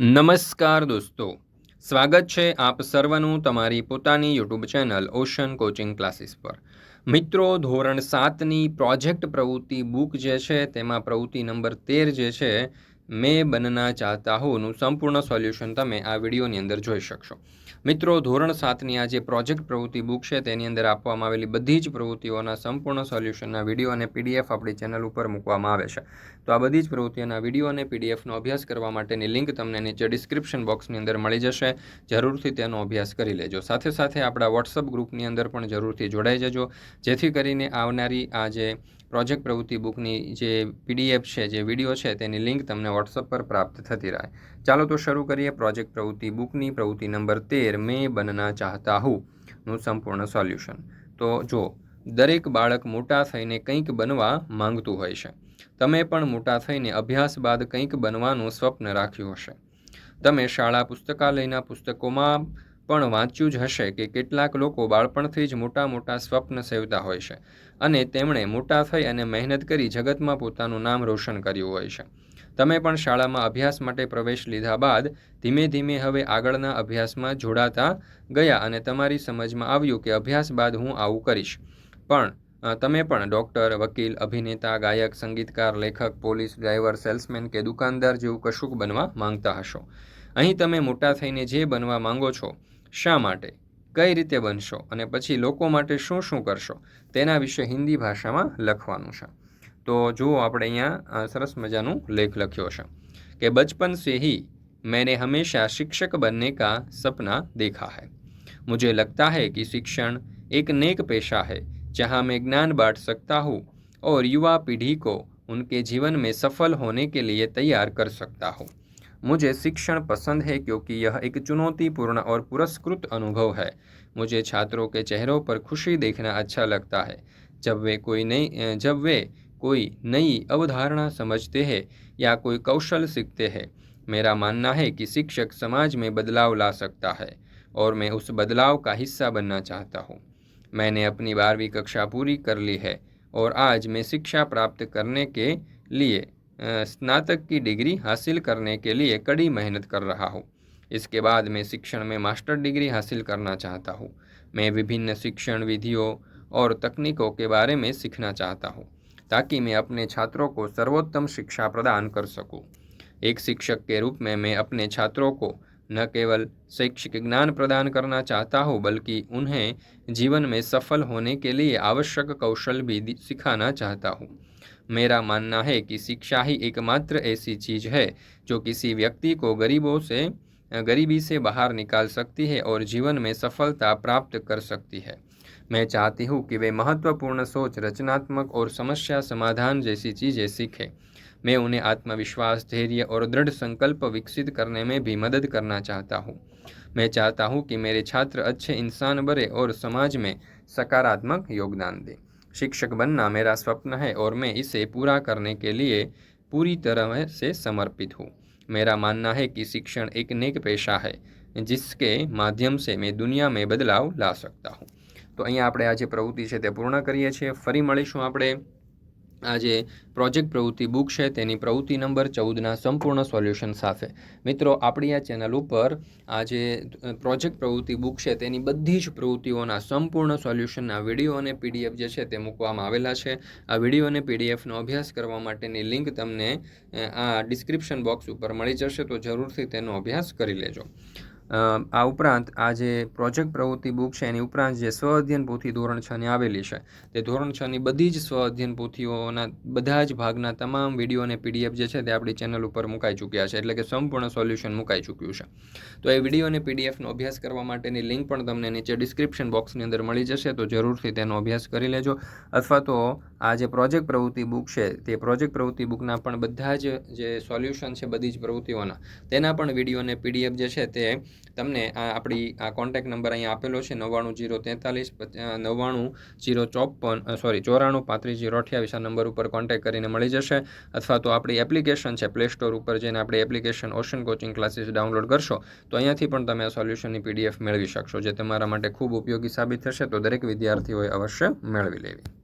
નમસ્કાર દોસ્તો. સ્વાગત છે આપ સર્વનું તમારી પોતાની YouTube channel Ocean Coaching Classes પર. મિત્રો, ધોરણ સાતની પ્રોજેક્ટ પ્રવૃત્તિ બુક જે છે તેમાં પ્રવૃત્તિ નંબર તેર જે છે મેં બનના ચાહતા હોનું સંપૂર્ણ સોલ્યુશન તમે આ વિડીયોની અંદર જોઈ શકશો. મિત્રો, ધોરણ સાતની આ જે પ્રોજેક્ટ પ્રવૃત્તિ બુક છે, તેની અંદર આપવામાં આવેલી બધી જ પ્રવૃત્તિઓના સંપૂર્ણ સોલ્યુશનના વીડિયો અને પીડીએફ આપણી ચેનલ ઉપર મૂકવામાં આવે છે. તો આ બધી જ પ્રવૃત્તિઓના વીડિયો અને પીડીએફનો અભ્યાસ કરવા માટેની લિંક તમને નીચે ડિસ્ક્રિપ્શન બોક્સની અંદર મળી જશે. જરૂરથી તેનો અભ્યાસ કરી લેજો. સાથે સાથે આપણા વોટ્સઅપ ગ્રુપની અંદર પણ જરૂરથી જોડાઈ જજો. જેથી કરીને આવનારી આ જે પ્રોજેક્ટ પ્રવૃત્તિ બુકની જે પીડીએફ છે, જે વીડિયો છે, તેની લિંક તમને વોટ્સઅપ પર પ્રાપ્ત થતી રહે. ચાલો તો શરૂ કરીએ પ્રોજેક્ટ પ્રવૃત્તિ બુકની પ્રવૃત્તિ નંબર તેર, મેં બનના ચાહતા હું, નું સંપૂર્ણ સોલ્યુશન. તો જો, દરેક બાળક મોટા થઈને કંઈક બનવા માંગતું હોય છે. તમે પણ મોટા થઈને અભ્યાસ બાદ કંઈક બનવાનું સ્વપ્ન રાખ્યું હશે. તમે શાળા પુસ્તકાલયના પુસ્તકોમાં પણ વાંચ્યું જ હશે કે કેટલાક લોકો બાળપણથી જ મોટા મોટા સ્વપ્ન સેવતા હોય છે. અને તેમણે મોટા થઈ અને મહેનત કરી જગતમાં પોતાનું નામ રોશન કર્યું હોય છે. તમે પણ શાળામાં અભ્યાસ માટે પ્રવેશ લીધા બાદ ધીમે ધીમે હવે આગળના અભ્યાસમાં જોડાતા ગયા અને તમારી સમજમાં આવ્યું કે અભ્યાસ બાદ હું આવું કરીશ. પણ તમે પણ ડૉક્ટર, વકીલ, અભિનેતા, ગાયક, સંગીતકાર, લેખક, પોલીસ, ડ્રાઈવર, સેલ્સમેન કે દુકાનદાર જેવું કશુંક બનવા માંગતા હશો. અહીં તમે મોટા થઈને જે બનવા માંગો છો, શા માટે? કઈ રીતે બનશો અને પછી લોકો માટે શું શું કરશો તેના વિશે હિન્દી ભાષામાં લખવાનું છે તો જુઓ આપણે અહીંયા સરસ મજાનું લેખ લખ્યો છે કે બચપન से ही मैंने हमेशा शिक्षक बनने का सपना देखा है मुझे लगता है कि शिक्षण एक नेक पेशा है जहाँ मैं ज्ञान बांट सकता हूँ और युवा पीढ़ी को उनके जीवन में सफल होने के लिए तैयार कर सकता हूँ मुझे शिक्षण पसंद है क्योंकि यह एक चुनौतीपूर्ण और पुरस्कृत अनुभव है। मुझे छात्रों के चेहरों पर खुशी देखना अच्छा लगता है। जब वे कोई नई जब वे कोई नई अवधारणा समझते हैं या कोई कौशल सीखते हैं, मेरा मानना है कि शिक्षक समाज में बदलाव ला सकता है और मैं उस बदलाव का हिस्सा बनना चाहता हूँ। मैंने अपनी बारहवीं कक्षा पूरी कर ली है और आज मैं शिक्षा प्राप्त करने के लिए स्नातक की डिग्री हासिल करने के लिए कड़ी मेहनत कर रहा हूँ। इसके बाद मैं शिक्षण में मास्टर डिग्री हासिल करना चाहता हूँ। मैं विभिन्न शिक्षण विधियों और तकनीकों के बारे में सीखना चाहता हूँ, ताकि मैं अपने छात्रों को सर्वोत्तम शिक्षा प्रदान कर सकूँ। एक शिक्षक के रूप में मैं अपने छात्रों को न केवल शैक्षिक ज्ञान प्रदान करना चाहता हूँ, बल्कि उन्हें जीवन में सफल होने के लिए आवश्यक कौशल भी सिखाना चाहता हूँ। मेरा मानना है कि शिक्षा ही एकमात्र ऐसी चीज़ है, जो किसी व्यक्ति को गरीबों से, गरीबी से बाहर निकाल सकती है और जीवन में सफलता प्राप्त कर सकती है। मैं चाहती हूँ कि वे महत्वपूर्ण सोच, रचनात्मक और समस्या समाधान जैसी चीज़ें सीखें। मैं उन्हें आत्मविश्वास धैर्य और दृढ़ संकल्प विकसित करने में भी मदद करना चाहता हूँ मैं चाहता हूँ कि मेरे छात्र अच्छे इंसान बने और समाज में सकारात्मक योगदान दें शिक्षक बनना मेरा स्वप्न है और मैं इसे पूरा करने के लिए पूरी तरह से समर्पित हूँ मेरा मानना है कि शिक्षण एक नेक पेशा है जिसके माध्यम से मैं दुनिया में बदलाव ला सकता हूँ તો અહીંયા આપણે આ જે પ્રવૃત્તિ છે તે પૂર્ણ કરીએ છીએ ફરી મળીશું આપણે આ જે પ્રોજેક્ટ પ્રવૃત્તિ બુક છે, તેની પ્રવૃત્તિ નંબર ચૌદના સંપૂર્ણ સોલ્યુશન સાથે. મિત્રો, આપણી આ ચેનલ ઉપર આ જે પ્રોજેક્ટ પ્રવૃત્તિ બુક છે, તેની બધી જ પ્રવૃત્તિઓના સંપૂર્ણ સોલ્યુશનના વીડિયો અને પીડીએફ જે છે, તે મૂકવામાં આવેલા છે. આ વીડિયો અને પીડીએફનો અભ્યાસ કરવા માટેની લિંક તમને આ ડિસ્ક્રિપ્શન બોક્સ ઉપર મળી જશે, તો જરૂરથી તેનો અભ્યાસ કરી લેજો. આ ઉપરાંત આ જે પ્રોજેક્ટ પ્રવૃત્તિ બુક છે, એની ઉપરાંત જે સ્વ અધ્યયન પોથી ધોરણ છની આવેલી છે, તે ધોરણ છની બધી જ સ્વ અધ્યયન પોથીઓના બધા જ ભાગના તમામ વીડિયો અને પીડીએફ જે છે, તે આપણી ચેનલ ઉપર મુકાઈ ચૂક્યા છે, એટલે કે સંપૂર્ણ સોલ્યુશન મુકાઈ ચૂક્યું છે. તો એ વીડિયો અને પીડીએફનો અભ્યાસ કરવા માટેની લિંક પણ તમને નીચે ડિસ્ક્રિપ્શન બોક્સની અંદર મળી જશે, તો જરૂરથી તેનો અભ્યાસ કરી લેજો. અથવા તો આ જે પ્રોજેક્ટ પ્રવૃત્તિ બુક છે, તે પ્રોજેક્ટ પ્રવૃત્તિ બુકના પણ બધા જ જે સોલ્યુશન છે, બધી જ પ્રવૃત્તિઓના, તેના પણ વીડિયો અને પીડીએફ જે છે, તે તમને આ આપણી આ કોન્ટેક નંબર અહીંયા આપેલો છે, નવ્વાણું જીરો તેતાલીસ નવ્વાણું જીરો ચોપન સોરી ચોરાણું પાંત્રીસ જીરો અઠ્યાવીસ આ નંબર ઉપર કોન્ટેક કરીને મળી જશે. અથવા તો આપણી એપ્લિકેશન છે પ્લે સ્ટોર ઉપર જઈને આપણી application Ocean Coaching Classes download કરશો, તો અહીંયાથી પણ તમે આ સોલ્યુશનની પીડીએફ મેળવી શકશો, જે તમારા માટે ખૂબ ઉપયોગી સાબિત થશે, તો દરેક વિદ્યાર્થીઓએ અવશ્ય મેળવી લેવી.